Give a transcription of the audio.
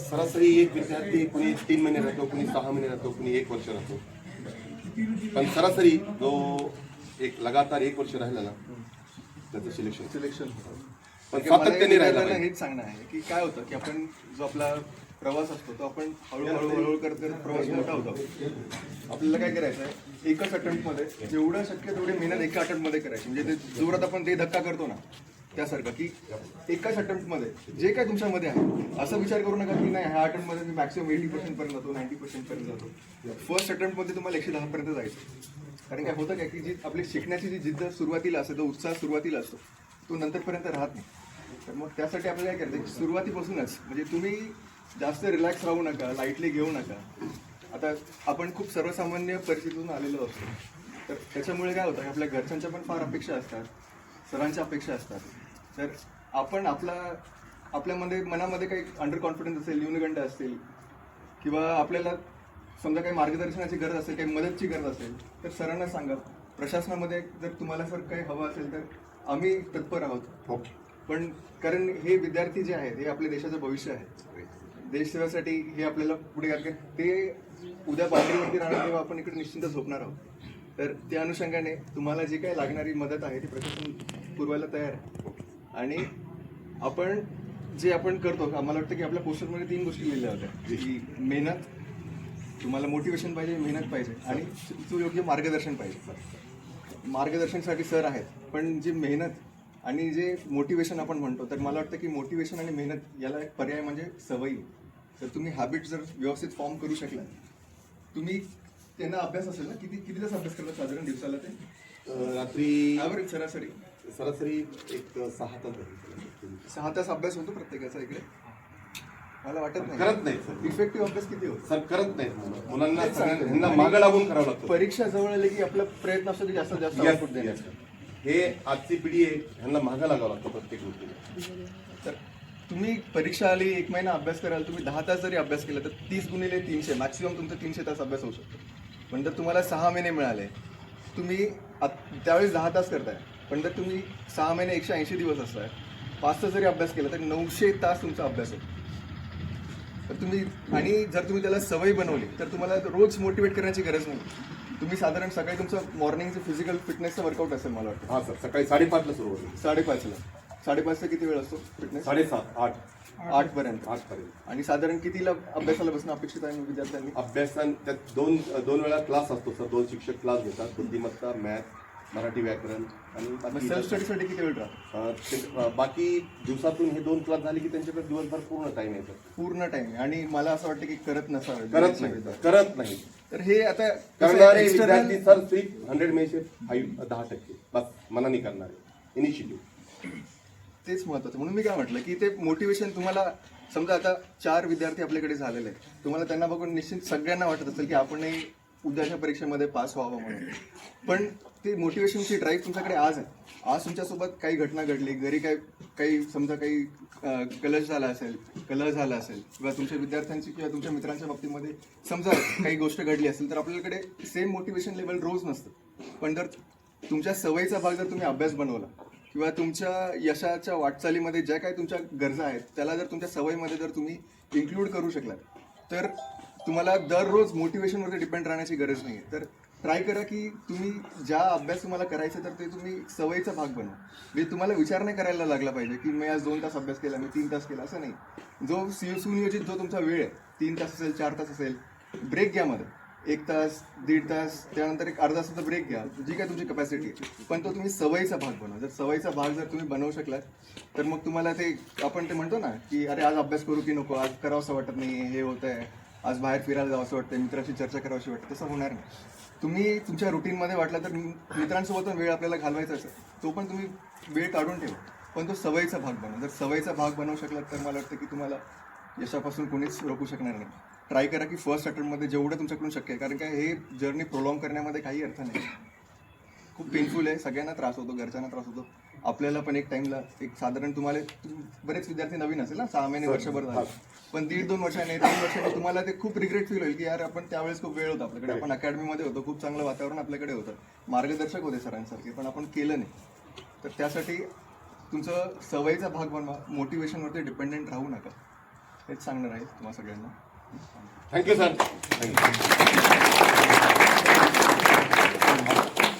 सरासरी एक विद्यार्थी कुणी तीन महिने राहतो कुणी सहा महिने राहतो कुणी एक वर्ष राहतो. पण सरासरी जो एक लगातार एक वर्ष राहिला ना त्याचं सिलेक्शन सिलेक्शन पण सातत्याने राहिला. हेच सांगणं आहे की काय होतं की आपण जो आपला प्रवास असतो तो आपण हळूहळू हळूहळू करत करत प्रवास मोठा होतो. आपल्याला काय करायचं आहे? एकच अटेम्प्टमध्ये जेवढं शक्य तेवढी मेहनत एका अटेम्प्टमध्ये करायची. म्हणजे ते जोरात आपण ते धक्का करतो ना त्यासारखं की एकाच अटेम्प्टमध्ये जे काय तुमच्यामध्ये आहे असा विचार करू नका की नाही ह्या अटेम्प्टमध्ये मी मॅक्सिमम एटी पर्सेंट पर्यंत जातो नाईन्टी पर्सेंट पर्यंत जातो. फर्स्ट अटेम्प्टमध्ये तुम्हाला एकशे दहा पर्यंत जायचं. कारण काय होतं काय की जी आपली शिकण्याची जी जिद्द सुरुवातीला असते तो उत्साह सुरुवातीला असतो. तो नंतरपर्यंत राहत नाही. तर मग त्यासाठी आपल्याला काय करायचं सुरुवातीपासूनच म्हणजे तुम्ही जास्त रिलॅक्स राहू नका लाईटली घेऊ नका. आता आपण खूप सर्वसामान्य परिस्थितीतून आलेलो असतो. तर त्याच्यामुळे काय होतं की आपल्या घरच्यांच्या पण फार अपेक्षा असतात सरांच्या अपेक्षा असतात. तर आपण आपला आपल्यामध्ये मनामध्ये काही अंडर कॉन्फिडन्स असेल न्यूनगंड असतील किंवा आपल्याला समजा काही मार्गदर्शनाची गरज असेल काही मदतची गरज असेल तर सरांना सांगा. प्रशासनामध्ये जर तुम्हाला सर काही हवं असेल तर आम्ही तत्पर आहोत. ओके. पण कारण हे विद्यार्थी जे आहेत हे आपल्या देशाचं भविष्य आहे. देशसेवेसाठी हे आपल्याला पुढे कारण ते उद्या पातळीवरती राहणार तेव्हा आपण इकडे निश्चिंत झोपणार आहोत. तर त्या अनुषंगाने तुम्हाला जी काही लागणारी मदत आहे ती प्रशासन पुरवायला तयार आहे. आणि आपण जे आपण करतो मला वाटतं की आपल्या पोस्टरमध्ये तीन गोष्टी लिहिल्या होत्या. की मेहनत तुम्हाला मोटिवेशन पाहिजे मेहनत पाहिजे आणि सुयोग्य मार्गदर्शन पाहिजे. मार्गदर्शनसाठी सर आहेत पण जी मेहनत आणि जे मोटिवेशन आपण म्हणतो तर मला वाटतं की मोटिवेशन आणि मेहनत याला एक पर्याय म्हणजे सवयी. तर तुम्ही हॅबिट जर व्यवस्थित फॉर्म करू शकला तुम्ही त्यांना अभ्यास असेल ना किती किती तास अभ्यास करतात साधारण दिवसाला ते? रात्री ॲव्हरेज सरासरी. सरासरी एक सहा तास झाले. सहा तास अभ्यास होतो प्रत्येकाचा इकडे. मला वाटत नाही. करत नाही सर. इफेक्टिव्ह अभ्यास किती होतो? सर करत मुलं. मुलांना सगळ्यांना मागं लागून करावं लागतं. परीक्षा जवळ आली की आपला प्रयत्न असतो की जास्तीत जास्त आउटपुट. देण्याचा. हे आजची पिढी आहे ह्यांना मागं लागावं लागतं प्रत्येक गोष्टीला. तर तुम्ही परीक्षा आली एक महिना अभ्यास कराल तुम्ही दहा तास जरी अभ्यास केला तर तीस गुणिले तीनशे मॅक्सिमम तुमचा तीनशे तास अभ्यास होऊ शकतो. पण जर तुम्हाला सहा महिने मिळाले तुम्ही आत- त्यावेळेस दहा तास करताय. पण जर तुम्ही सहा महिने एकशे ऐंशी दिवस असताय पाच तास जरी अभ्यास केला तर नऊशे तास तुमचा अभ्यास होतो. तर तुम्ही आणि जर तुम्ही त्याला सवय बनवली तर तुम्हाला रोज मोटिवेट करण्याची गरज नाही. तुम्ही साधारण सकाळी तुमचं मॉर्निंगचं फिजिकल फिटनेसचं वर्कआउट असेल मला वाटतं. हा सर. सकाळी साडेपाचला सुरू होते साडेपाचला. साडेपाचचा किती वेळ असतो फिटनेस साडेसात आठ. आठ पर्यंत आठ पर्यंत आणि साधारण कितीला अभ्यासाला बसणं अपेक्षित आहे विद्यार्थ्यांनी? अभ्यासान त्यात दोन दोन वेळा क्लास असतो सर. दोन शिक्षक क्लास घेतात. बुद्धिमत्ता मॅथ मराठी व्याकरण आणि सेल्फ स्टडीसाठी किती वेळ राहतो? बाकी दिवसातून हे दोन क्लास झाले की त्यांच्याकडे दिवसभर पूर्ण टाइम सर पूर्ण टाइम आणि मला असं वाटतं की करत नसावं. करत नाही. करत नाही. तर हे आता करणारे विद्यार्थी सर सिर्फ हंड्रेड मेसे फाईव्ह दहा टक्के. बस मनाने करणारे इनिशिएटिव्ह तेच महत्वाचं. म्हणून मी काय म्हटलं की ते मोटिवेशन तुम्हाला समजा आता चार विद्यार्थी आपल्याकडे झालेले आहेत. तुम्हाला त्यांना बघून निश्चित सगळ्यांना वाटत असेल की आपणही उद्याच्या परीक्षेमध्ये पास व्हावं म्हणून. पण ते मोटिवेशनची ड्राईव्ह तुमच्याकडे आज आहे. आज तुमच्यासोबत काही घटना घडली घरी काही काही समजा काही कलश झाला असेल कलह झाला असेल किंवा तुमच्या विद्यार्थ्यांची किंवा तुमच्या मित्रांच्या बाबतीमध्ये समजा काही गोष्ट घडली असेल तर आपल्याकडे सेम मोटिवेशन लेवल रोज नसतं. पण जर तुमच्या सवयीचा भाग जर तुम्ही अभ्यास बनवला किंवा तुमच्या यशाच्या वाटचालीमध्ये ज्या काही तुमच्या गरजा आहेत त्याला जर तुमच्या सवयीमध्ये जर तुम्ही इन्क्लूड करू शकलात तर तुम्हाला दररोज मोटिवेशनवरती डिपेंड राहण्याची गरज नाही आहे तर ट्राय करा की तुम्ही ज्या अभ्यास तुम्हाला करायचा तर ते तुम्ही सवयीचा भाग बनवा. म्हणजे तुम्हाला विचार नाही करायला लागला पाहिजे की मी आज दोन तास अभ्यास केला मी तीन तास केला असं नाही. जो सु- सुनियोजित जो तुमचा वेळ आहे तीन तास असेल चार तास असेल ब्रेक घ्या मध्ये एक तास दीड तास त्यानंतर एक अर्धा तासाचा ब्रेक घ्या जी काय तुमची कपॅसिटी आहे. पण तो तुम्ही सवयीचा भाग बनवा. जर सवयीचा भाग जर तुम्ही बनवू शकलात तर मग तुम्हाला ते आपण ते म्हणतो ना की अरे आज अभ्यास करू की नको आज करावं असं वाटत नाही हे होत आहे आज बाहेर फिरायला जावं असं वाटतं मित्राशी चर्चा करावीशी वाटतं तसं होणार नाही. तुम्ही तुमच्या रुटीनमध्ये वाटलं तर मित्रांसोबत पण वेळ आपल्याला घालवायचा असेल तो पण तुम्ही वेळ काढून ठेवा. पण तो सवयीचा भाग बनवा. जर सवयीचा भाग बनवू शकलात तर मला वाटतं की तुम्हाला यशापासून कोणीच रोखू शकणार नाही. ट्राय करा की फर्स्ट अटेम्प्टमध्ये जेवढं तुमच्याकडून शक्य आहे. कारण काय हे जर्नी प्रोलॉंग करण्यामध्ये काही अर्थ नाही. खूप पेनफुल आहे. सगळ्यांना त्रास होतो घरच्यांना त्रास होतो. आपल्याला पण एक टाइमला एक साधारण तुम्हाला तुम- बरेच विद्यार्थी नवीन असेल ना सहा महिने वर्षभर झाले. पण दीड दोन वर्षाने तीन वर्षाने तुम्हाला ते खूप रिग्रेट फील होईल की यार आपण त्यावेळेस खूप वेळ होता आपल्याकडे. आपण अकॅडमीमध्ये होतो खूप चांगलं वातावरण आपल्याकडे होतं. मार्गदर्शक होते सरांसारखे पण आपण केलं नाही. तर त्यासाठी तुमचं सवयीचा भाग बनवा. मोटिवेशनवरती डिपेंडेंट राहू नका. हेच सांगणार आहे तुम्हाला सगळ्यांना. Thank you sir thank you